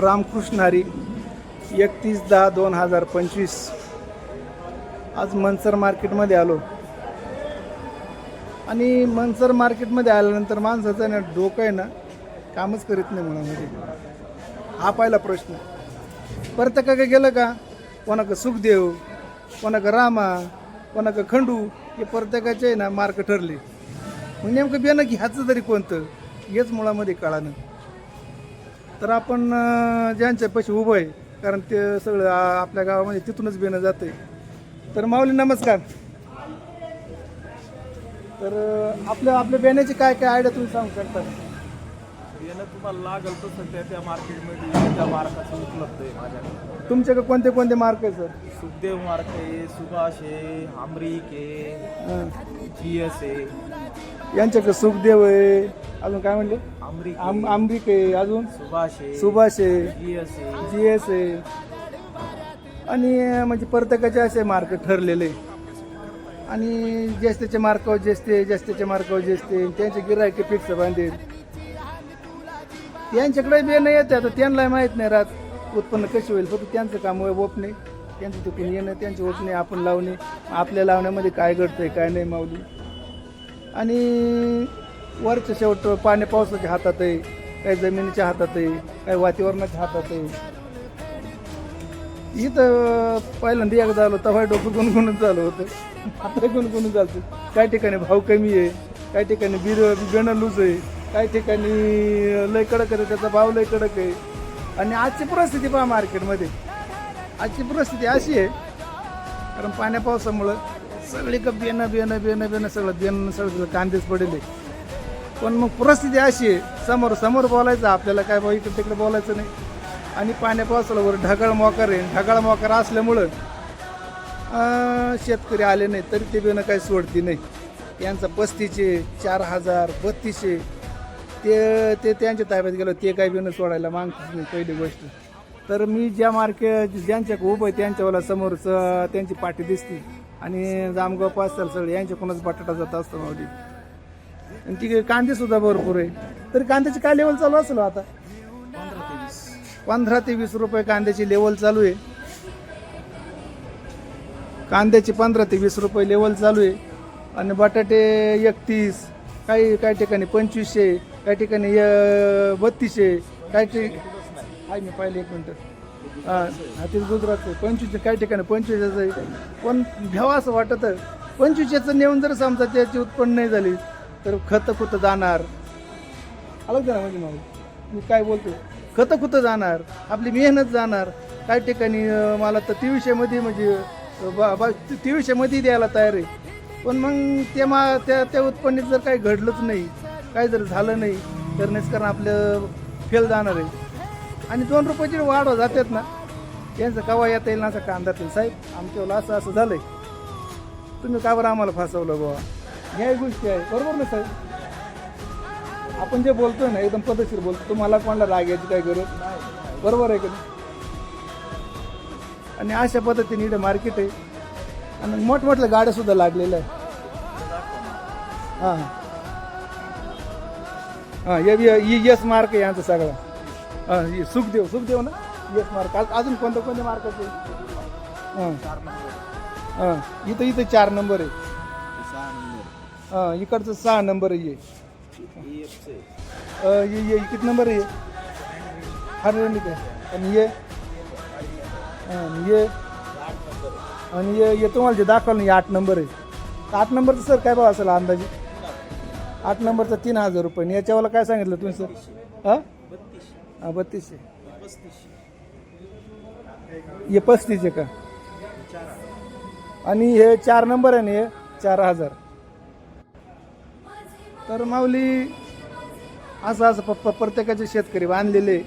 रामकृष्ण हरी एकतीस दहा दोन हजार पंचवीस. आज मनसर मार्केटमध्ये आलो. आणि मनसर मार्केटमध्ये आल्यानंतर माणसाचं ना डोकं आहे ना कामच करीत नाही मनामध्ये म्हणजे. हा पहिला प्रश्न. प्रत्येकाकडे गेलं का? कोणाकडे सुखदेव कोणाकडे रामा कोणाकडे खंडू हे प्रत्येकाचे आहे ना मार्क ठरले. मग नेमकं बेनं की ह्याचं तरी कोणतं? हेच मुळामध्ये कळानं तर आपण ज्यांच्या पैसे उभं आहे कारण ते सगळं आपल्या गावामध्ये तिथूनच बेणं जाते तर माऊली नमस्कार. तर आपल्या आपल्या बेण्याची काय काय आयडिया तुम्ही सांगू शकता? येणं तुम्हाला लागल तसं त्या त्या मार्केटमध्ये त्या मार्काचं उपलब्ध आहे माझ्याकडे तुमच्याकडे कोणते कोणते मार्क आहे सर सुखदेव मार्क आहे सुभाष आहे आमरिक आहे. जी एस आहे. यांच्याकडे सुखदेव आहे अजून काय म्हणले? आम आंबिक आहे अजून? सुभाष आहे सुभाष आहे जी एस आहे जी एस आहे आणि म्हणजे प्रत्येकाचे असे मार्क ठरलेले. आणि ज्येष्ठचे मार्कावर ज्येष्ठे ज्येष्ठच्या मार्कावर ज्येष्ठे त्यांचे गिरायके फिक्स बांधेल. यांच्याकडे बी नाही येते आता त्यांना माहीत नाही राहत. उत्पन्न कशी होईल? फक्त त्यांचं काम आहे ओपणे त्यांचं तिकडून येणं त्यांचे ओपणे आपण लावणे. आपल्या लावण्यामध्ये काय घडतंय काय नाही माऊली. आणि वरच्या शेवट पाणी पावसाच्या हातात आहे काही जमिनीच्या हातात आहे काही वातावरणाच्या हातात आहे. इथं पहिल्यांदा एकदा आलो तेव्हा डोकं गुणगुणून चालू होतं. आता गुणगुणून चालतं काही ठिकाणी भाव कमी आहे काही ठिकाणी बिर बिणं लूज आहे काही ठिकाणी लय कडक आहे त्याचा भाव लय कडक आहे. आणि आजची परिस्थिती पहा मार्केटमध्ये. आजची परिस्थिती अशी आहे कारण पाण्या पावसामुळं सगळी का बियाणं बियाणं बियाणं बियाणं सगळं बियाणं सगळं कांदेच पडेल पण मग परिस्थिती अशी आहे समोर समोर बोलायचं आपल्याला काय बाबा इकडे तिकडे बोलायचं नाही. आणि पाण्या पावसाळ्यावर वर ढगाळ मोकार आहे. ढगाळ मोकार असल्यामुळं शेतकरी आले नाही तरी ते बिनं काही सोडती नाही. यांचं पस्तीसशे चार हजार बत्तीसशे ते ते त्यांच्या ताब्यात गेलं ते काही बिनं सोडायला मागतच नाही पहिली गोष्ट. तर मी ज्या मार्केट ज्यांच्या उभं आहे त्यांच्यावाला समोरचं त्यांची पाठी दिसती. आणि जामगाव पाचसाल सगळे यांच्याकडूनच बटाटा जात असतो मावली आणि तिकडे कांदे सुद्धा भरपूर आहे. तरी कांद्याची काय लेवल चालू असेल हो आता? पंधरा ते वीस पंधरा ते वीस रुपये कांद्याची लेवल चालू आहे. कांद्याची पंधरा ते वीस रुपये लेवल चालू आहे. आणि बटाटे एकतीस काही काही ठिकाणी पंचवीसशे काही ठिकाणी बत्तीसशे काही ठिकाणी आहे मी पाहिलं एक मिनटं. हां हा ते गुजरातचं पंचवीस काही ठिकाणी पंचवीसच आहे. पण घ्यावं असं वाटत. पंचवीसशेचं नेऊन जर समजा त्याची उत्पन्न नाही झाली तर खतं कुठं जाणार? आलं ना म्हणजे मग मी काय बोलतो खतं कुठं जाणार? आपली मेहनत जाणार. काही ठिकाणी मला तर तेवीसशेमध्ये म्हणजे बा बा तेवीसशेमध्ये द्यायला तयार आहे. पण मग ते मा त्या त्या उत्पन्नात जर काही घडलंच नाही काही जर झालं नाही तर निष्कारण आपलं फेल जाणार आहे. आणि दोन रुपयाची वाढ जातात ना यांचं कवा येता येईल ना असं कांदा येईल साहेब आमच्यावर असं असं झालं आहे तुम्ही का बरं आम्हाला फसवलं बाबा ह्या गोष्टी आहे. बरोबर ना साहेब? आपण जे बोलतोय ना एकदम पद्धतशीर बोलतो तुम्हाला कोणाला राग यायची काय गरज? बरोबर आहे का आणि अशा पद्धतीने इकडे मार्केट आहे. आणि मोठमोठ्या गाड्या सुद्धा लागलेल्या आहे हां हां. हे यस मार्क आहे यांचा सगळा. हां सुखदेव सुखदेव ना? Yes mark. आज- अजून कोणते कोणते मार्काचे? हां. हां इथं इथं चार नंबर आहे. हां इकडचं सहा नंबर आहे अ, ये ये किती नंबर आहे हरणी काय? आणि ये? आणि ये? आणि ये ये तुम्हाला जे दाखवलं नाही आठ नंबर आहे तर आठ नंबरचं सर काय भाव असेल अंदाजे? आठ नंबरचा तीन हजार रुपये. आणि याच्यावाला काय सांगितलं तुम्ही सर? हां? हां बत्तीसशे हे पस्तीस आहे का? आणि हे चार नंबर आहे ना हे? चार हजार. तर माऊली असं असं प- प्रत्येकाचे शेतकरी बांधलेले.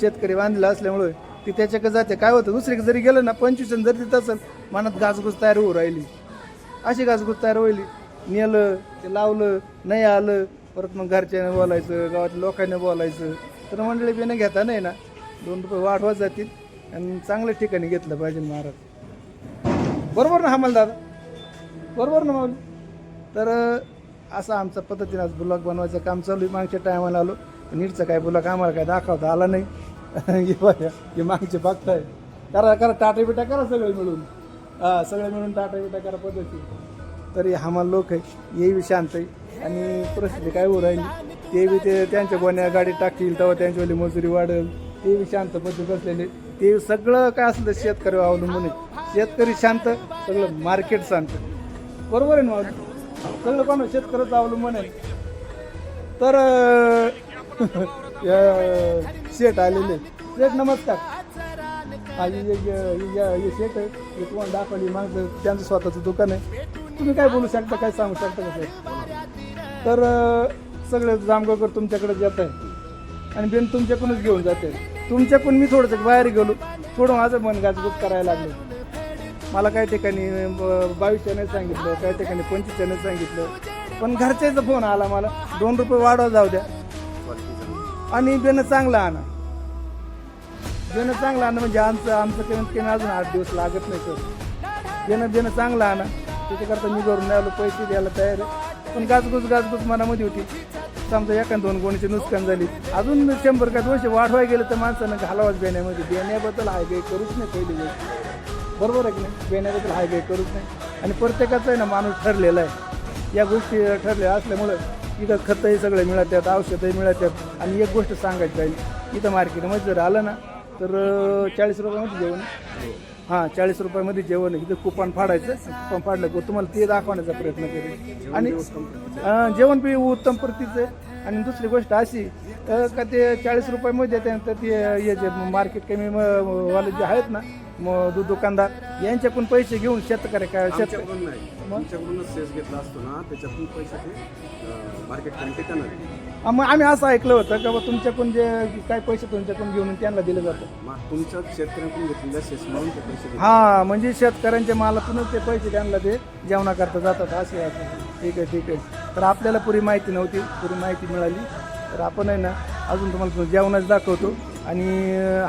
शेतकरी बांधलेला असल्यामुळे ती त्याच्याकडे जाते. काय होतं दुसरीकडे जरी गेलं ना पंचवीस जर तिथं असेल मनात घासघूस तयार होऊ राहिली. अशी घासघूस तयार होईल. नेलं ते लावलं नाही आलं परत मग घरच्याने बोलायचं गावातल्या लोकांनी बोलायचं. तर मंडळी बिनं घेता नाही ना. दोन रुपये वाढवत जातील. आणि चांगल्या ठिकाणी घेतलं पाहिजे महाराज. बरोबर ना हमाल दादा? बरोबर ना माऊली? तर असं आमचं पद्धतीनं आज ब्लॉग बनवायचं काम चालू आहे. मागच्या टायमाला आलो. नीटचं काय ब्लॉग आम्हाला काय दाखवता आला नाही. हे मागचे बघताय. करा करा टाटा बिटा करा सगळे मिळून. हा सगळे मिळून टाटा बिटा करा पद्धती. तरी आम्हाला लोक आहे हे बी शांत आहे. आणि परिस्थिती काय होऊ राहिली? ते बी ते त्यांच्या गोण्या गाडी टाकतील तेव्हा त्यांच्यावाली मजुरी वाढेल. ते बी शांत पद्धत बसलेले ते सगळं काय असलं तर शेतकरी अवलंबून आहे. शेतकरी शांत सगळं मार्केट शांत. बरोबर आहे ना सगळं कोण शेतकऱ्याचं अवलंबून आहे. तर शेट शेठ आलेले शेठ नमस्कार. हा हे- हे- हे शेठ आहे. हे तुम्हाला दाखवली मागचं त्यांचं स्वतःचं दुकान आहे. तुम्ही काय बोलू शकता काय सांगू शकता का तर सगळे जामगावकर तुमच्याकडे जात आहे आणि बेन तुमच्याकडूनच घेऊन जाते. तुमच्याकडून मी थोडंसं बाहेर गेलो. थोडं माझं मन गाजगुज करायला लागलं. मला काही ठिकाणी ब- बावीसशेने सांगितलं काही ठिकाणी पंचवीसशेने सांगितलं. पण घरच्याचा फोन आला मला दोन रुपये वाढवा जाऊ द्या. आणि बेनं चांगला आणा. बेनं चांगला आणा म्हणजे आमचं आमचं कमीत कमी अजून आठ दिवस लागत नाही सर. बेनं बेनं चांगला आणा. त्याच्याकरता मी घरून आलो पैसे द्यायला तयार आहे. पण गाजगुज गाजगुज मनामध्ये होती. समजा एका दोन गोणीची नुकसान झाली. अजून शंभर का दोनशे वाढवाय गेलं तर माणसानं घालावाच बेण्यामध्ये. बेण्याबद्दल आहे काही करूच नाही पहिली गोष्ट. बरोबर आहे की नाही? बेण्याबद्दल हाय काही करूच नाही. आणि प्रत्येकाचं आहे ना माणूस ठरलेला आहे. या गोष्टी ठरल्या असल्यामुळं इथं खतही सगळे मिळतात औषधही मिळतात आणि एक गोष्ट सांगायची राहील इथं मार्केटमध्ये जर आलं ना तर चाळीस रुपयामध्ये जेवण. हां चाळीस रुपयामध्ये जेवण. आहे. इथं कुपन फाडायचं. कुपन फाडलं की तुम्हाला ते दाखवण्याचा प्रयत्न करेल. आणि जेवण बी उत्तम प्रतीचं आहे. आणि दुसरी गोष्ट अशी अं, का ते चाळीस रुपयामध्ये त्यानंतर ते हे जे मार्केट कमी म- वाले जे आहेत ना मग दु- दुकानदार यांच्याकडून पैसे घेऊन शेतकरी काय आमच्याकडून नाही. आमच्याकडूनच सेस घेतला असतो ना त्याच्यातून पैसे ते मार्केट कमिटी करणार मग आम्ही असं ऐकलं होतं का बा तुमच्याकडून जे काय पैसे तुमच्याकडून घेऊन त्यांना दिले जातात मग तुमच्या शेतकऱ्यांकडून घेतलेल्या सेस म्हणून ते पैसे घेतले. हा म्हणजे शेतकऱ्यांच्या मालातूनच ते पैसे त्यांना ते जेवणाकरता जातात असे असं ठीक आहे ठीक आहे. तर आपल्याला पुरी माहिती नव्हती पुरी माहिती मिळाली. तर आपण आहे ना अजून तुम्हाला जेवणाच दाखवतो. आणि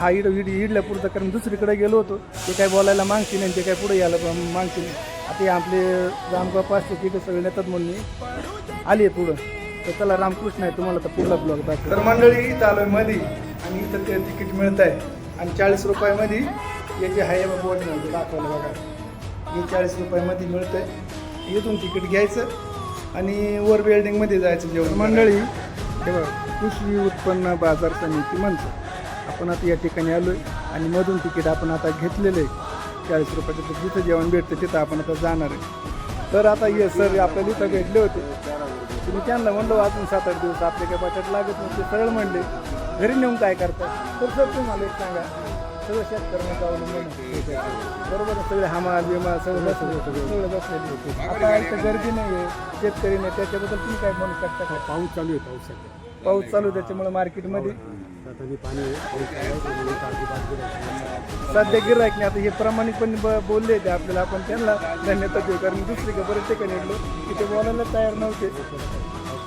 हा इड इड इडल्या पुरतं कारण दुसरीकडे गेलो होतो. ते काय बोलायला मागते नाही ते काय पुढे यायला पण मागते नाही. आता हे आपले रामगाव पाचशे तिथे सगळे नेतात म्हणून. मी आली आहे पुढं. तर चला रामकृष्ण आहे तुम्हाला तर पुढला ब्लॉग दाखव तर मंडळी इथं आलोयमध्ये आणि इथं ते तिकीट मिळत आहे आणि चाळीस रुपयामध्ये हे जे आहे बा बोर्ड म्हणजे दाखवलं बघा. हे चाळीस रुपयामध्ये मिळतं आहे इथून तिकीट घ्यायचं आणि वर बिल्डिंगमध्ये जायचं जेवण मंडळी तेव्हा कृषी उत्पन्न बाजार समिती म्हणतो. आपण आता या ठिकाणी आलो आहे आणि मधून तिकीट आपण आता घेतलेलं आहे. चाळीस रुपयाचं तर जिथं जेवण भेटतं तिथं आपण आता जाणार आहे. तर आता ये सर आपल्याला इथं भेटले होते. तुम्ही त्यांना म्हणलो अजून सात आठ दिवस आपले काय बटाट लागत नसते सरळ म्हणले घरी नेऊन काय करतात तर सर तुम्हाला एक सांगा. सगळं शेतकऱ्यांचं अवलंबून आहे. बरोबर आहे. सगळे हमाल बिमाल सगळं बसले सगळं बसलेले आता इथं गर्दी नाही आहे. शेतकरी नाही. त्याच्याबद्दल तुम्ही काय म्हणू शकता का? पाऊस चालू आहे पाऊस सध्या. पाऊस चालू आहे त्याच्यामुळे मार्केटमध्ये. आता मी पाणी आहे, पाऊस चालू आहे, त्यामुळे इथं अजिबात गिऱ्हाईक नाही. सध्या गिरायक नाही. आता हे प्रामाणिकपणे ब- बोलले ते आपल्याला. आपण त्यांना धन्यता देऊ. कारण दुसरी का बरेच ठिकाणी गेलो तिथे बोलायला तयार नव्हते.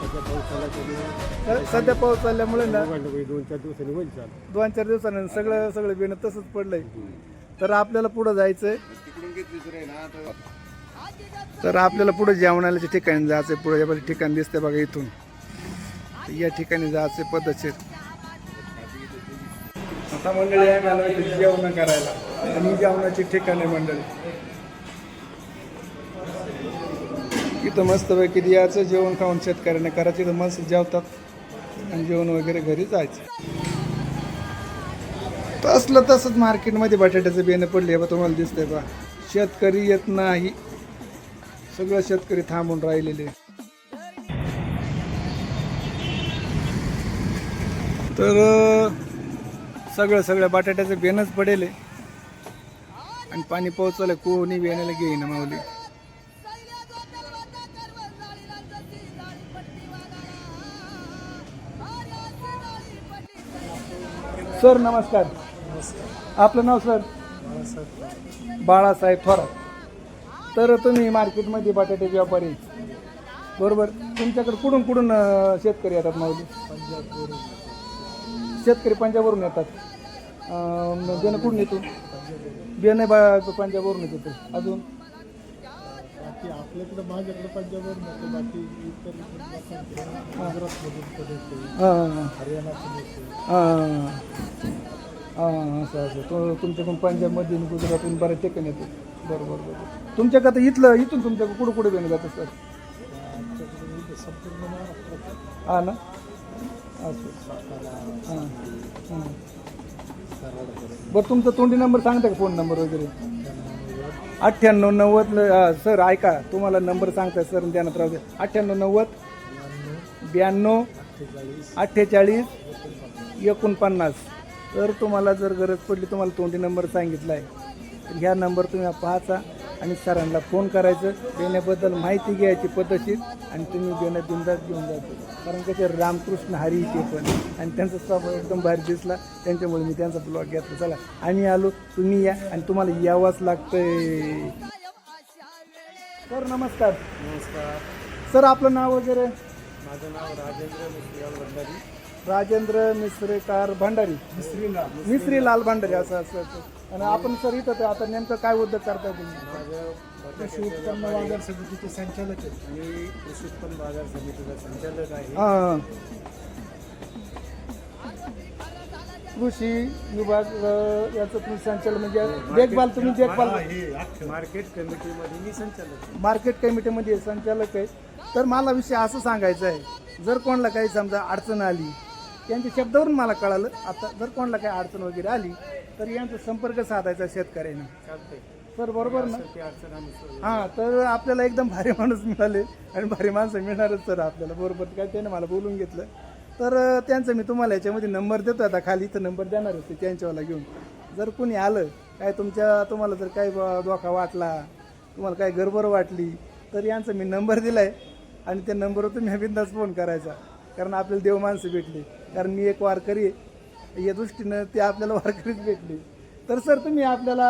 सध्या पाऊस चालला त्यामुळे तर सध्या पाऊस चालल्यामुळे ना उघडलं पाहिजे, दोन चार दिवसांनी होईल चालू. दोन चार दिवसानं सगळं सगळं बेणं तसंच पडलंय. तर आपल्याला पुढं जायचंय. तर आपल्याला पुढे जेवणाच्या ठिकाणी जायचंय. पुढे या ठिकाण दिसतंय बघा इथून. तर या ठिकाणी जायचंय पद्धतशीर. आता मंडळी आहे मला जेवण करायला. आणि जेवणाची ठिकाण आहे मंडळी. इथं मस्त पैकी जेवण खाऊन शेतकऱ्यांना करायचं इथं मस्त जेवतात आणि जेवण वगैरे घरी जायचं. तसलं तसंच मार्केटमध्ये बटाट्याचं बियाणं पडले बा तुम्हाला दिसतंय बा शेतकरी येत नाही. सगळं शेतकरी थांबून राहिलेले. तर सगळं सगळं बटाट्याचं बेनच पडेल. आणि पाणी पोहोचवलं कोणी बेण्याला घेईना माऊली. सर नमस्कार. आपलं नाव सर? बाळासाहेब थोरात. तर तुम्ही मार्केटमध्ये बटाट्याचे व्यापारी. बरोबर. तुमच्याकडे कुठून कुठून शेतकरी येतात माऊली शेतकरी पंजाबवरून येतात. अं, कुठून येतो? बियाणं बा पंजाबवरून येतो. अजून? बाकी आपल्याकडे माझ्याकडे पंजाबवर नव्हतं बाकी इतर गुजरातमधून पण येते हां. हरियाणातून येते असं असं. तो तुमच्याकडून पंजाबमध्ये आणि गुजरातून बऱ्याच ठिकाणी येतो. बरोबर बरोबर. तुमच्याकडं इथलं इथून तुमच्याकडे कुठं कुठे बेन जातं सर? हा ना? असं. हां हां. बरं तुमचा तोंडी नंबर सांगता का फोन नंबर वगैरे? अठ्ठ्याण्णव नव्वद सर ऐका तुम्हाला नंबर सांगता सर ध्यानात राहू अठ्ठ्याण्णव नव्वद ब्याण्णव अठ्ठेचाळीस एकोणपन्नास. तर तुम्हाला जर गरज पडली तुम्हाला तोंडी नंबर सांगितला आहे ह्या नंबर तुम्ही पाहाचा. आणि सरांना फोन करायचं देण्याबद्दल माहिती घ्यायची पद्धतशीर आणि तुम्ही देणं बिंदास घेऊन जायचं. कारण त्याचे रामकृष्ण हरी ते पण आणि त्यांचा स्वभाव एकदम भारी दिसला. त्यांच्यामुळे मी त्यांचा ब्लॉग घेतला. चला आम्ही आलो तुम्ही या आणि तुम्हाला यावंच लागतंय. सर नमस्कार. नमस्कार. सर आपलं नाव वगैरे? माझं नाव राजेंद्र भंडारी. राजेंद्र मिश्रेकार भंडारी. मिश्री लाल भंडारी असं असं असं. आणि आपण सर इथं ते आता नेमकं काय उद्योग करताय तुम्ही? कृषी उत्पन्न बाजार समितीचे संचालक आहेत. मी कृषी उत्पन्न बाजार समितीचा संचालक आहे. हां. कृषी विभाग अं, याचं तुम्ही संचालक म्हणजे देखभाल तुम्ही देखभाल मार्केट कमिटीमध्ये मी संचालक आहे. मार्केट कमिटीमध्ये संचालक आहे. तर मला विषय असं सांगायचा आहे. जर कोणाला काही समजा अडचण आली त्यांच्या शब्दावरून मला कळालं. आता जर कोणाला काही अडचण वगैरे आली तर यांचा संपर्क साधायचा शेतकऱ्यांनी. सर बरोबर ना. हां तर आपल्याला एकदम भारी माणूस मिळाले आणि भारी माणसं मिळणारच सर आपल्याला. बरोबर काय त्याने मला बोलून घेतलं. तर त्यांचं मी तुम्हाला याच्यामध्ये नंबर देतो आता खाली इथं नंबर देणार होते त्यांच्यावाला घेऊन. जर कोणी आलं काय तुमच्या तुम्हाला जर काही धोका वाटला तुम्हाला काही गडबड वाटली तर यांचा मी नंबर दिला आहे आणि त्या नंबरवर तुम्ही बिंदास फोन करायचा. कारण आपल्याला देव माणसं भेटली. कारण मी एक वारकरी या दृष्टीनं ते आपल्याला वारकरीच भेटली. तर सर तुम्ही आपल्याला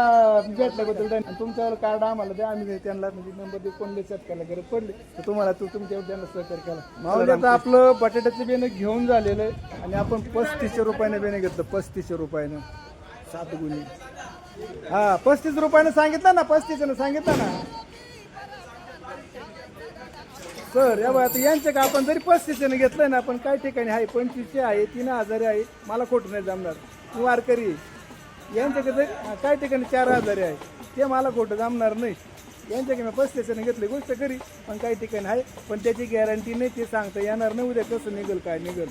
भेटल्याबद्दल. आणि तुमच्यावर कार्ड आम्हाला द्या. आम्ही त्यांना म्हणजे नंबर देऊ कोणले शेतकऱ्याला गरज पडली तर तुम्हाला तू तुमच्या त्यांना सहकार्य केला माऊली आता आपलं बटाट्याचं बेणं घेऊन झालेलं आहे आणि आपण पस्तीसशे रुपयाने बेणं घेतलं. पस्तीसशे रुपयानं. सात गुणी. हा पस्तीस रुपयानं सांगितलं ना पस्तीसनं सांगितलं ना. सर या बघा आता यांच्या का आपण जरी पस्तीसने घेतलं ना पण काही ठिकाणी आहे पंचवीसशे आहे तीन हजार आहे मला खोटं नाही जमणार. तू वारकरी यांच्याकडे जरी काही ठिकाणी चार हजार आहे ते मला खोटं जमणार नाही. यांच्याकडे मी पस्तीसने घेतली गोष्ट करी पण काही ठिकाणी आहे पण त्याची गॅरंटी नाही ते सांगता येणार नाही उद्या कसं निघल काय निघल.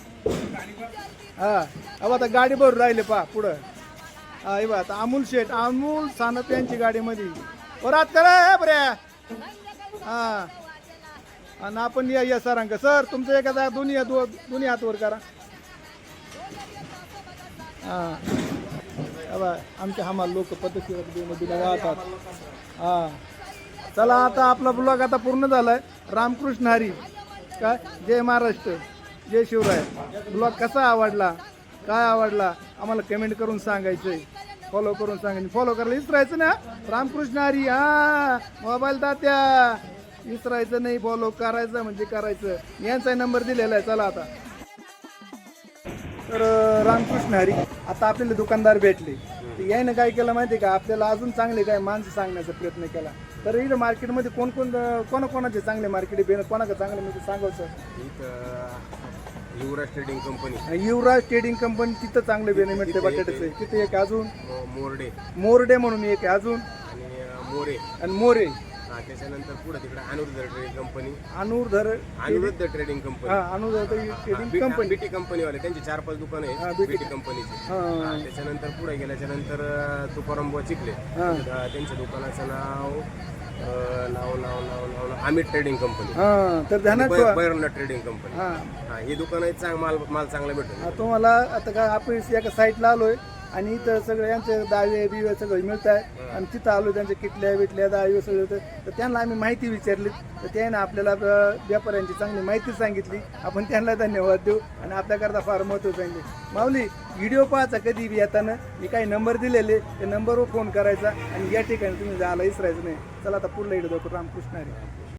हा अब आता गाडी भरून राहिले पा पुढं. हा हे बा आता अमूल शेठ अमूल सानप यांची गाडीमध्ये. परत करा बऱ्या. हा. आणि आपण या या सरांक. सर तुमचं एखादा दोन्ही हात वर- दोन्ही हात वर करा. हा. अबा आमचे हमाल लोक पद्धतशीर वाहतात हा. चला आता आपला ब्लॉग आता पूर्ण झालाय. रामकृष्ण हरी. काय जय महाराष्ट्र. जय शिवराय. ब्लॉग कसा आवडला? काय आवडला? आम्हाला कमेंट करून सांगायचंय. फॉलो करून सांगायचं. फॉलो करायला विसरायचं ना? रामकृष्ण हरी. हा. मोबाईल दात्या. विसरायचं नाही फॉलो करायचं म्हणजे करायचं. यांचा नंबर दिलेला आहे. चला आता. तर रामकृष्ण हरी आता आपल्याला दुकानदार भेटले. याने काय केलं माहिती का? आपल्याला अजून चांगले काय माणसं सांगण्याचा प्रयत्न केला. तर इथं मार्केटमध्ये कोण कोण कोणाकोणाचे चांगले मार्केट बेन कोणाचं चांगले म्हणजे सांगायचं Yuvraj trading company Yuvraj trading company तिथं चांगले बेने मिळते बटाट्याचे तिथे एक अजून? मोरडे. मोरडे म्हणून एक आहे अजून. मोरे. आणि मोरे. हा, त्याच्यानंतर पुढे तिकडे अनुरुद्ध ट्रेडिंग कंपनी अनुरधर अनुरुद्ध ट्रेडिंग कंपनी हा अनुरधर ट्रेडिंग कंपनी बीटी कंपनीवाले त्यांचे चार पाच दुकान हा, BT बीटी कंपनीचे हा. हा, त्याच्यानंतर पुढे गेल्याच्यानंतर अं, तुकाराम बुवा चिखले. हा. अं, त्यांच्या दुकानाचं नाव अं, नाव नाव नाव नाव नाव अमित ट्रेडिंग कंपनी हा तर ध्यानात ठेवा. ट्रेडिंग कंपनी हा. हा ही दुकान आहेत चांग माल माल चांगला भेटतो तुम्हाला आता काय आपण एका साईटला आलोय. आणि इथं सगळं यांचे दावे बिवे सगळं मिळत आहे. आणि तिथं आलो त्यांच्या किटल्या बिटल्या दावे सगळं होतं. तर त्यांना आम्ही माहिती विचारली. तर त्याने आपल्याला व्यापाऱ्यांची चांगली माहिती सांगितली. आपण त्यांना धन्यवाद देऊ आणि आपल्याकरता फार महत्त्व सांगितले माऊली व्हिडिओ पाहायचा कधी बी येताना मी काही नंबर दिलेले त्या नंबरवर फोन करायचा आणि या ठिकाणी तुम्ही जायला विसरायचं नाही. चला आता पुढला इकडे जातो रामकृष्ण